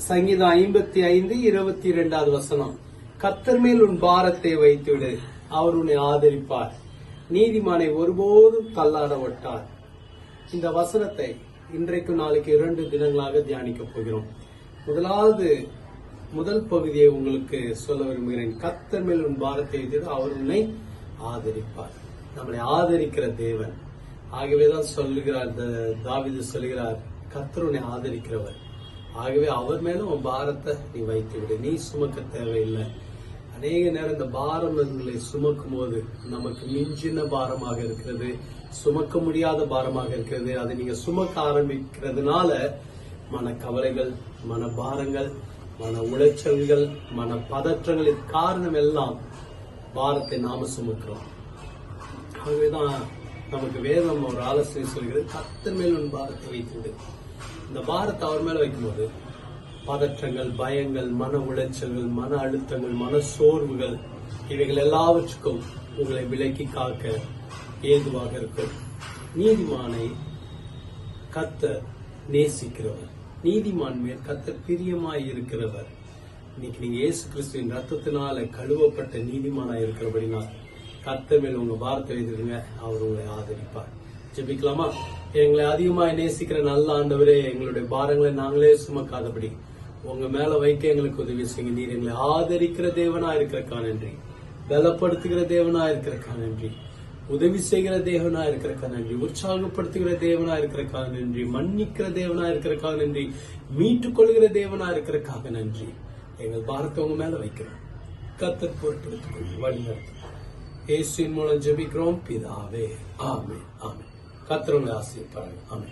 சங்கீதம் ஐம்பத்தி ஐந்து இருபத்தி இரண்டாவது வசனம். கத்தர் மேல் உன் பாரத்தை வைத்துவிடு அவர் உன்னை ஆதரிப்பார். நீதிமானை ஒருபோதும் தள்ளாட விட்டார் இந்த வசனத்தை இன்றைக்கு நாளைக்கு இரண்டு தினங்களாக தியானிக்க போகிறோம். முதலாவது முதல் பகுதியை உங்களுக்கு சொல்ல விரும்புகிறேன். கத்தர் மேல் உன் பாரத்தை வைத்துவிடு அவர் உன்னை ஆதரிப்பார். நம்மளை ஆதரிக்கிற தேவன். ஆகவேதான் சொல்லுகிறார் தாவிது சொல்லுகிறார் கத்தர் உன்னை ஆதரிக்கிறவர். ஆகவே அவர் மேலும் உன் பாரத்தை நீ வைத்து விடு நீ சுமக்க தேவையில்லை. அநேக நேரம் இந்த பாரங்களை சுமக்கும் போது நமக்கு மிஞ்சின பாரமாக இருக்கிறது சுமக்க முடியாத பாரமாக இருக்கிறது. அதை நீங்க சுமக்க ஆரம்பிக்கிறதுனால மன கவலைகள் மன பாரங்கள் மன உளைச்சல்கள் மன பதற்றங்களின் காரணம் எல்லாம் பாரத்தை நாம சுமக்கிறோம். ஆகவேதான் நமக்கு வேதம் ஒரு ஆலோசனை சொல்கிறது கத்தர் மேல் உன் பாரத்தை வைத்துவிடு. இந்த பாரத்தை அவர் மேல வைக்கும்போது பதற்றங்கள் பயங்கள் மன உளைச்சல்கள் மன அழுத்தங்கள் மன சோர்வுகள் இவைகள் எல்லாவற்றுக்கும் உங்களை விலக்கி காக்க ஏதுவாக இருக்கும். நீதிமானை கத்த நேசிக்கிறவர். நீதிமான் மேல் கத்த பிரியமாய் இருக்கிறவர். இன்னைக்கு நீங்க இயேசு கிறிஸ்துவின் ரத்தத்தினால கழுவப்பட்ட நீதிமானா இருக்கிறபடினால் கத்த மேல் உங்க வார்த்தை எழுதிருங்க அவர் உங்களை ஆதரிப்பார். ஜெபிக்கலாமா? எங்களை அதிகமாக நேசிக்கிற நல்ல ஆண்டவரே எங்களுடைய பாரங்களை நாங்களே சுமக்காதபடி உங்க மேல வைக்க எங்களுக்கு உதவி செய்யுங்க. நீர் எங்களை ஆதரிக்கிற தேவனா இருக்கிறக்கா நன்றி பலப்படுத்துகிற தேவனா இருக்கிறக்கா நன்றி உதவி செய்கிற தேவனா இருக்கிறக்கா நன்றி உற்சாகப்படுத்துகிற தேவனா இருக்கிறக்காக நன்றி மன்னிக்கிற தேவனா இருக்கிறக்கா நன்றி மீட்டுக் கொள்கிற தேவனா இருக்கிறக்காக நன்றி எங்கள் பாரத்தை உங்க மேல வைக்கிறோம். கத்தர் பொறுப்படுத்திக் கொள்ளும். வழி நடத்தும் இயேசுவின் மூலம் ஜெபிக்கிறோம். பிதாவே. ஆமே ஆமே கத்தர் உங்களை ஆசைப்படுறாங்க